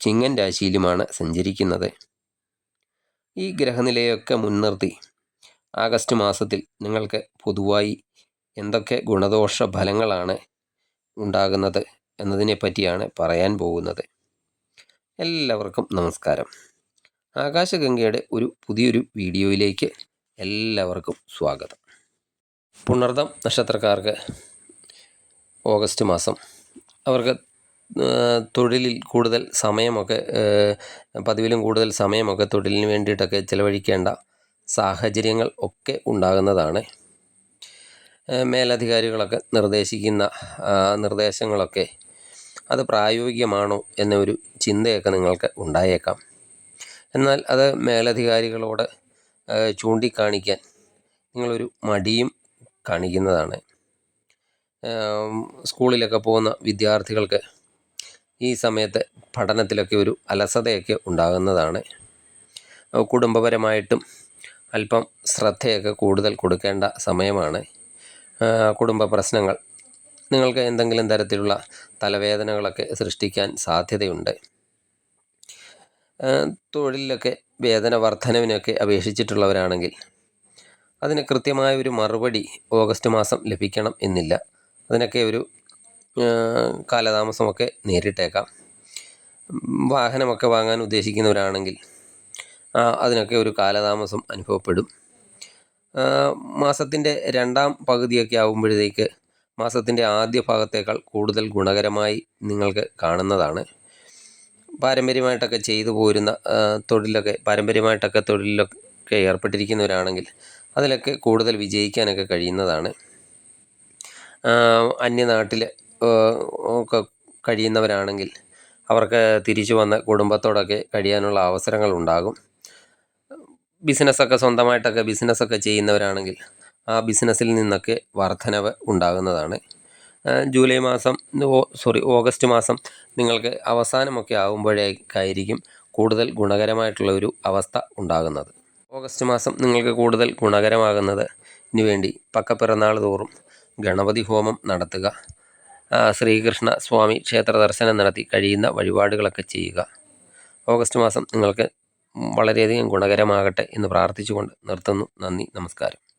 ചിങ്ങൻ രാശിയിലുമാണ് സഞ്ചരിക്കുന്നത്. ഈ ഗ്രഹനിലയൊക്കെ മുൻനിർത്തി ആഗസ്റ്റ് മാസത്തിൽ നിങ്ങൾക്ക് പൊതുവായി എന്തൊക്കെ ഗുണദോഷ ഫലങ്ങളാണ് ഉണ്ടാകുന്നത് എന്നതിനെ പറ്റിയാണ് പറയാൻ പോകുന്നത്. എല്ലാവർക്കും നമസ്കാരം. ആകാശഗംഗയുടെ ഒരു പുതിയൊരു വീഡിയോയിലേക്ക് എല്ലാവർക്കും സ്വാഗതം. പുണർദം നക്ഷത്രക്കാർക്ക് ഓഗസ്റ്റ് മാസം അവർക്ക് തൊഴിലിൽ കൂടുതൽ സമയമൊക്കെ പതിവിലും കൂടുതൽ സമയമൊക്കെ തൊഴിലിന് വേണ്ടിയിട്ടൊക്കെ ചിലവഴിക്കേണ്ട സാഹചര്യങ്ങൾ ഒക്കെ ഉണ്ടാകുന്നതാണ്. മേലധികാരികളൊക്കെ നിർദ്ദേശിക്കുന്ന നിർദ്ദേശങ്ങളൊക്കെ അത് പ്രായോഗികമാണോ എന്നൊരു ചിന്തയൊക്കെ നിങ്ങൾക്ക് ഉണ്ടായേക്കാം. എന്നാൽ അത് മേലധികാരികളോട് ചൂണ്ടിക്കാണിക്കാൻ നിങ്ങളൊരു മടിയും കാണിക്കുന്നതാണ്. സ്കൂളിലൊക്കെ പോകുന്ന വിദ്യാർത്ഥികൾക്ക് ഈ സമയത്ത് പഠനത്തിലൊക്കെ ഒരു അലസതയൊക്കെ ഉണ്ടാകുന്നതാണ്. കുടുംബപരമായിട്ടും അല്പം ശ്രദ്ധയൊക്കെ കൂടുതൽ കൊടുക്കേണ്ട സമയമാണ്. കുടുംബ പ്രശ്നങ്ങൾ നിങ്ങൾക്ക് എന്തെങ്കിലും തരത്തിലുള്ള തലവേദനകളൊക്കെ സൃഷ്ടിക്കാൻ സാധ്യതയുണ്ട്. തൊഴിലിലൊക്കെ വേദന വർധനവിനൊക്കെ അപേക്ഷിച്ചിട്ടുള്ളവരാണെങ്കിൽ അതിന് കൃത്യമായ ഒരു മറുപടി ഓഗസ്റ്റ് മാസം ലഭിക്കണം എന്നില്ല. അതിനൊക്കെ ഒരു കാലതാമസമൊക്കെ നേരിട്ടേക്കാം. വാഹനമൊക്കെ വാങ്ങാൻ ഉദ്ദേശിക്കുന്നവരാണെങ്കിൽ അതിനൊക്കെ ഒരു കാലതാമസം അനുഭവപ്പെടും. മാസത്തിന്റെ രണ്ടാം പകുതിയൊക്കെ ആകുമ്പോഴത്തേക്ക് മാസത്തിന്റെ ആദ്യ ഭാഗത്തേക്കാൾ കൂടുതൽ ഗുണകരമായി നിങ്ങൾക്ക് കാണുന്നതാണ്. പാരമ്പര്യമായിട്ടൊക്കെ ചെയ്തു പോരുന്ന തൊഴിലൊക്കെ പാരമ്പര്യമായിട്ടൊക്കെ തൊഴിലൊക്കെ ഏർപ്പെട്ടിരിക്കുന്നവരാണെങ്കിൽ അതിലൊക്കെ കൂടുതൽ വിജയിക്കാനൊക്കെ കഴിയുന്നതാണ്. അന്യനാട്ടിൽ ഒക്കെ കഴിയുന്നവരാണെങ്കിൽ അവർക്ക് തിരിച്ചു വന്ന് കുടുംബത്തോടൊക്കെ കഴിയാനുള്ള അവസരങ്ങൾ ഉണ്ടാകും. ബിസിനസ്സൊക്കെ സ്വന്തമായിട്ടൊക്കെ ബിസിനസ്സൊക്കെ ചെയ്യുന്നവരാണെങ്കിൽ ആ ബിസിനസ്സിൽ നിന്നൊക്കെ വർധനവ് ഉണ്ടാകുന്നതാണ്. ജൂലൈ മാസം സോറി ഓഗസ്റ്റ് മാസം നിങ്ങൾക്ക് അവസാനമൊക്കെ ആകുമ്പോഴേക്കായിരിക്കും കൂടുതൽ ഗുണകരമായിട്ടുള്ള ഒരു അവസ്ഥ ഉണ്ടാകുന്നത്. ഓഗസ്റ്റ് മാസം നിങ്ങൾക്ക് കൂടുതൽ ഗുണകരമാകുന്നത് വേണ്ടി പക്കപ്പിറന്നാൾ തോറും ഗണപതി ഹോമം നടത്തുക. ശ്രീകൃഷ്ണ സ്വാമി ക്ഷേത്ര ദർശനം നടത്തി കഴിയുന്ന വഴിപാടുകളൊക്കെ ചെയ്യുക. ഓഗസ്റ്റ് മാസം നിങ്ങൾക്ക് വളരെയധികം ഗുണകരമാകട്ടെ എന്ന് പ്രാർത്ഥിച്ചുകൊണ്ട് നിർത്തുന്നു. നന്ദി നമസ്കാരം.